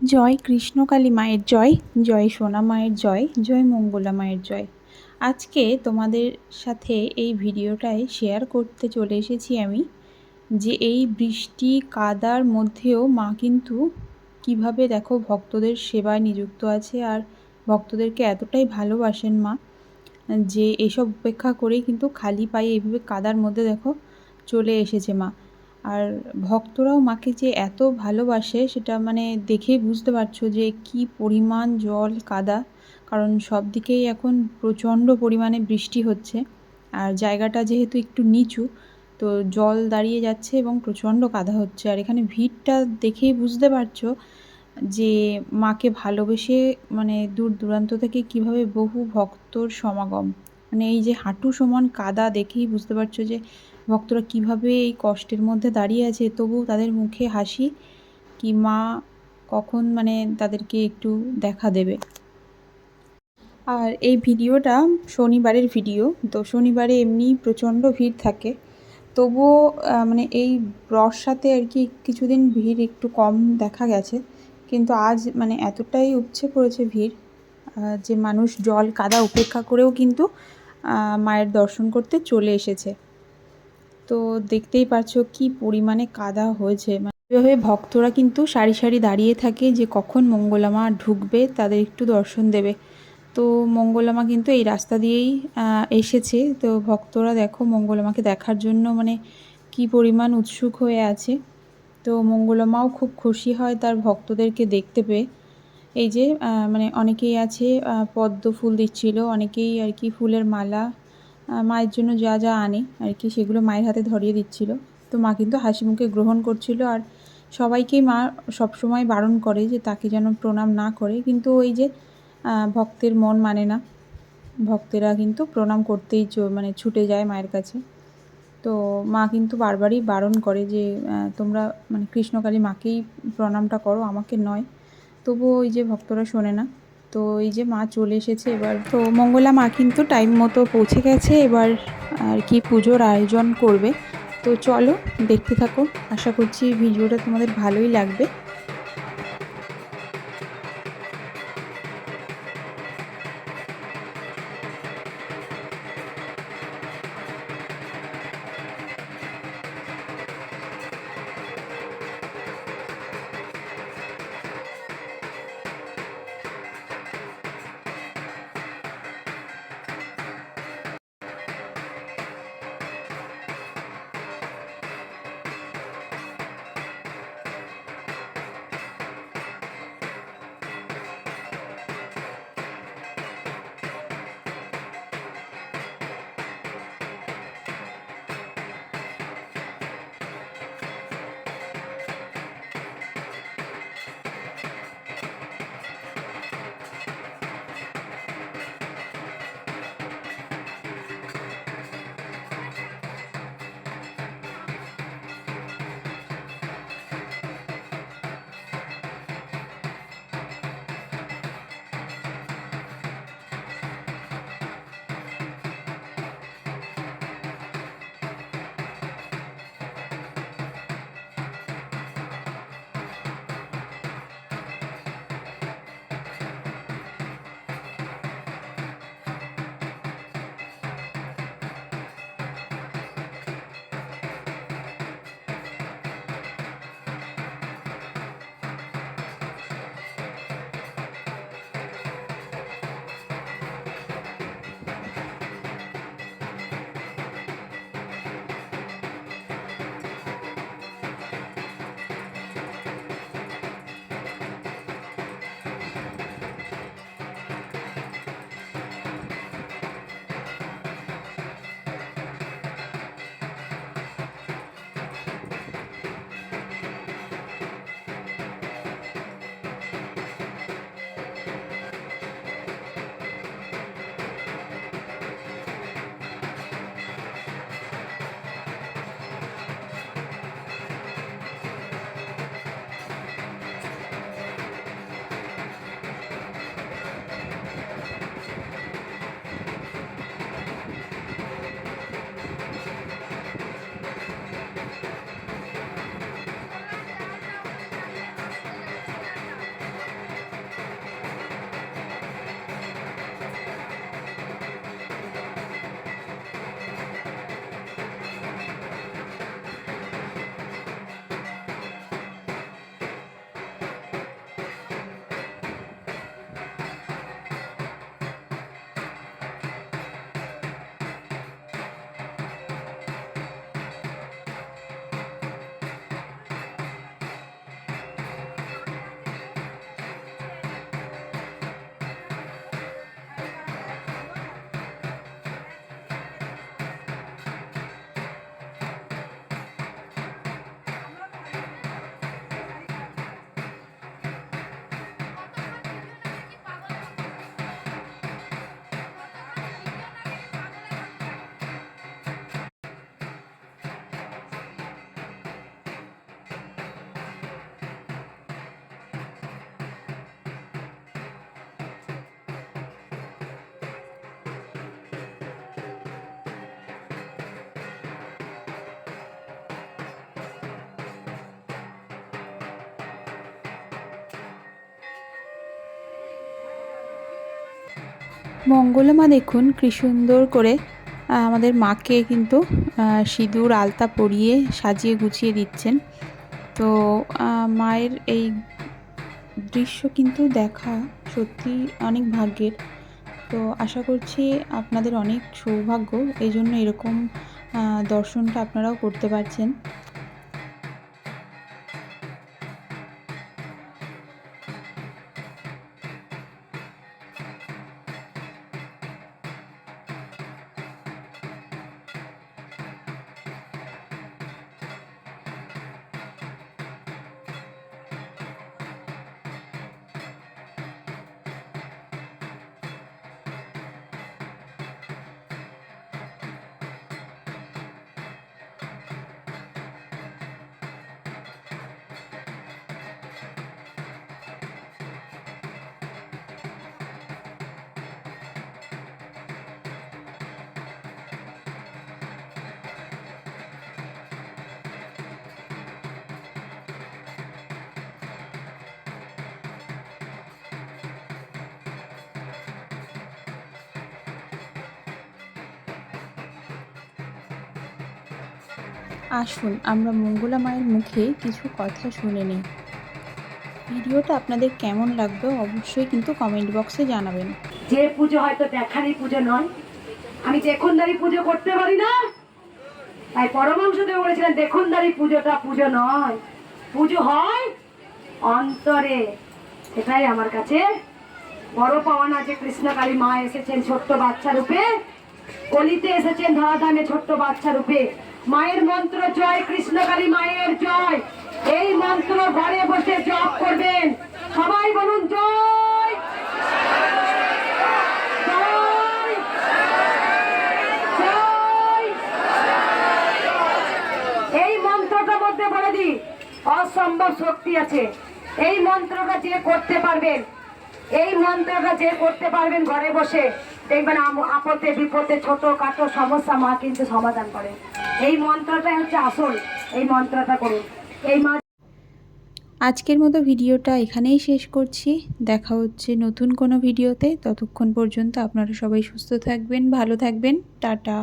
জয় কৃষ্ণকালী মায়ের জয় জয় সোনা মায়ের জয় জয় মঙ্গলা মায়ের জয়। আজকে তোমাদের সাথে এই ভিডিওটায় শেয়ার করতে চলে এসেছি আমি, যে এই বৃষ্টি কাদার মধ্যেও মা কিন্তু কীভাবে দেখো ভক্তদের সেবায় নিযুক্ত আছে আর ভক্তদেরকে এতটাই ভালোবাসেন মা, যে এসব উপেক্ষা করেই কিন্তু খালি পায়ে এইভাবে কাদার মধ্যে দেখো চলে এসেছে মা। আর ভক্তরাও মাকে যে এত ভালোবাসে, সেটা মানে দেখেই বুঝতে পারছ যে কি পরিমাণ জল কাদা। কারণ সব দিকেই এখন প্রচণ্ড পরিমাণে বৃষ্টি হচ্ছে। আর জায়গাটা যেহেতু একটু নিচু, তো জল দাঁড়িয়ে যাচ্ছে এবং প্রচণ্ড কাদা হচ্ছে। আর এখানে ভিড়টা দেখেই বুঝতে পারছ যে মাকে ভালোবেসে মানে দূর দূরান্ত থেকে কীভাবে বহু ভক্তর সমাগম। মানে এই যে হাঁটু সমান কাদা দেখেই বুঝতে পারছ যে ভক্তরা কীভাবে এই কষ্টের মধ্যে দাঁড়িয়ে আছে, তবু তাদের মুখে হাসি কি মা কখন মানে তাদেরকে একটু দেখা দেবে। আর এই ভিডিওটা শনিবারের ভিডিও, তো শনিবারে এমনি প্রচণ্ড ভিড় থাকে। তবুও মানে এই বর্ষাতে আর কি কিছুদিন ভিড় একটু কম দেখা গেছে, কিন্তু আজ মানে এতটাই উপচে পড়েছে ভিড় যে মানুষ জল কাদা উপেক্ষা করেও কিন্তু মায়ের দর্শন করতে চলে এসেছে। তো দেখতেই পাচ্ছ কি পরিমাণে কাদা হয়েছে। মানে এভাবে ভক্তরা কিন্তু সারি সারি দাঁড়িয়ে থাকে যে কখন মঙ্গলামা ঢুকবে, তাদের একটু দর্শন দেবে। তো মঙ্গলামা কিন্তু এই রাস্তা দিয়েই এসেছে। তো ভক্তরা দেখো মঙ্গলামাকে দেখার জন্য মানে কি পরিমাণ উৎসুক হয়ে আছে। তো মঙ্গলামাও খুব খুশি হয় তার ভক্তদেরকে দেখতে পেয়ে। এই যে মানে অনেকেই আছে পদ্ম ফুল দিচ্ছিল, অনেকেই আর কি ফুলের মালা মায়ের জন্য যা যা আনে আর কি, সেগুলো মায়ের হাতে ধরিয়ে দিচ্ছিল। তো মা কিন্তু হাসি মুখে গ্রহণ করছিল আর সবাইকেই মা সবসময় বারণ করে যে তাকে যেন প্রণাম না করে। কিন্তু ওই যে ভক্তের মন মানে না, ভক্তেরা কিন্তু প্রণাম করতেই মানে ছুটে যায় মায়ের কাছে। তো মা কিন্তু বারবারই বারণ করে যে তোমরা মানে কৃষ্ণকালী মাকেই প্রণামটা করো, আমাকে নয়। তবুও ওই যে ভক্তরা শোনে না। তো এই যে মা চলে এসেছে এবার। তো মঙ্গলা মা কিন্তু টাইম মতো পৌঁছে গেছে, এবার আর কি পুজোর আয়োজন করবে। তো চলো দেখতে থাকো। আশা করছি ভিডিওটা তোমাদের ভালোই লাগবে। মঙ্গলমা দেখুন কি সুন্দর করে আমাদের মাকে কিন্তু সিঁদুর, আলতা পরিয়ে সাজিয়ে গুছিয়ে দিচ্ছেন। তো মায়ের এই দৃশ্য কিন্তু দেখা সত্যি অনেক ভাগ্যের। তো আশা করছি আপনাদের অনেক সৌভাগ্য এই জন্য এরকম দর্শনটা আপনারাও করতে পারছেন। আসুন, আমরা মঙ্গলা মায়ের মুখে কিছু কথা শুনে নিই। ভিডিওটা আপনাদের কেমন লাগবে অবশ্যই কিন্তু কমেন্ট বক্সে জানাবেন। যে পুজো হয়তো দেখারই পুজো নয়। আমি দেখুনদারি পুজো করতে পারি না। তাই পরমাংশ দেব বলেছিলেন, দেখুনদারি পুজোটা পুজো নয়। পুজো হয় অন্তরে। সেটাই আমার কাছে বড় পাওয়ানা যে কৃষ্ণকালী মা এসেছেন ছোট্ট বাচ্চা রূপে। কলিতে এসেছেন ধরাধামে ছোট্ট বাচ্চা রূপে। মায়ের মন্ত্র জয় কৃষ্ণকালী মায়ের জয়। এই মন্ত্র ঘরে বসে জপ করবেন। সবাই বলুন জয়। এই মন্ত্রটার মধ্যে বলে দিই অসম্ভব শক্তি আছে। এই মন্ত্রটা যে করতে পারবেন, এই মন্ত্রটা যে করতে পারবেন ঘরে বসে। দেখবেন আপদে, বিপদে ছোট কাটো সমস্যা মা কিন্তু সমাধান করে। এই মন্ত্রটাই হচ্ছে আসল। এই মন্ত্রটা করুন। এই মা আজকের মতো ভিডিওটা এখানেই শেষ করছি। দেখা হচ্ছে নতুন কোনো ভিডিওতে। ততক্ষণ পর্যন্ত আপনারা সবাই সুস্থ থাকবেন, ভালো থাকবেন। টাটা।